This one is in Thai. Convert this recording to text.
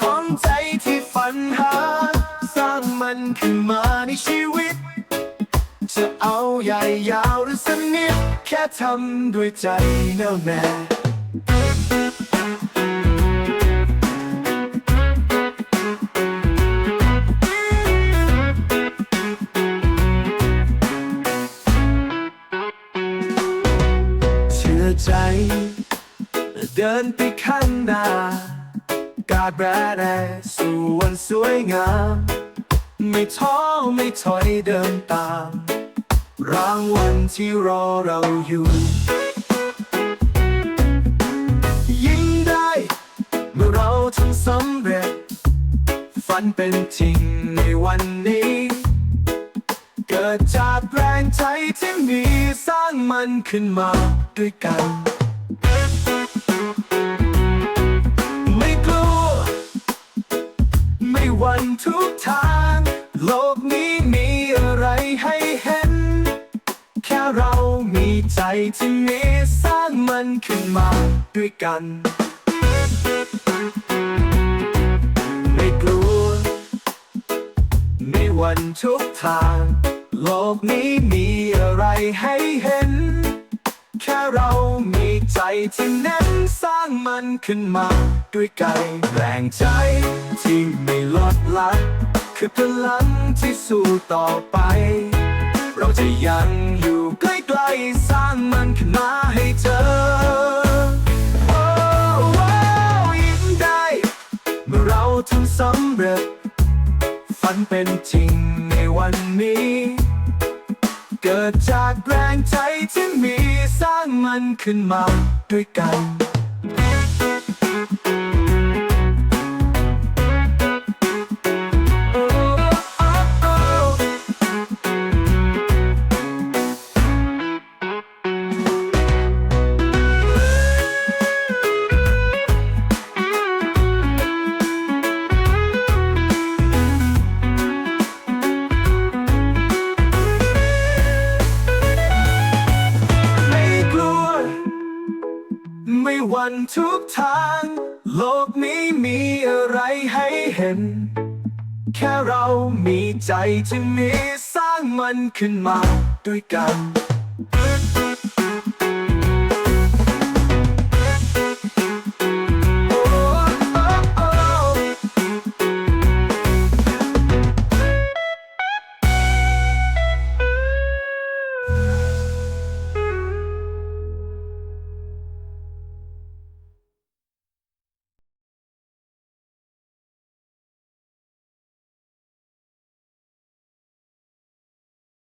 ของใจที่ฝันหา สร้างมันขึ้นมาในชีวิต จะเอาใหญ่ยาวหรือสนิทแค่ทำด้วยใจแน่วแน่เชื่อใจ เดินไปข้างหน้า กาดแบรแดสู่วันสวยงาม ไม่ท้อไม่ถอยเดินตาม รางวัลที่รอเราอยู่ ยิ่งได้เมื่อเราทำสำเร็จ ฝันเป็นจริงในวันนี้ เกิดจากแรงใจที่มีสร้างมันขึ้นมาด้วยกัน วันทุกทาง โลกนี้มีอะไรให้เห็น แค่เรามีใจที่มีสร้างมันขึ้นมาด้วยกัน ไม่กลัวไม่วันทุกทาง โลกนี้มีอะไรให้เห็น แค่เรามี ใจที่เน้นสร้างมันขึ้นมา ด้วยกันแรงใจที่ไม่ลดละคือพลังที่สู้ต่อไป เราจะยังอยู่ใกล้ๆสร้างมันขึ้นมาให้เจอโอ้โอ้ยิ่งได้ เมื่อเราทำสำเร็จ ฝันเป็นจริงในวันนี้ เกิดจากแรงใจที่มีส มันขึ้นมาด้วยกัน ไม่หวั่นทุกทาง โลกนี้มีอะไรให้เห็น แค่เรามีใจที่มีสร้างมันขึ้นมาด้วยกัน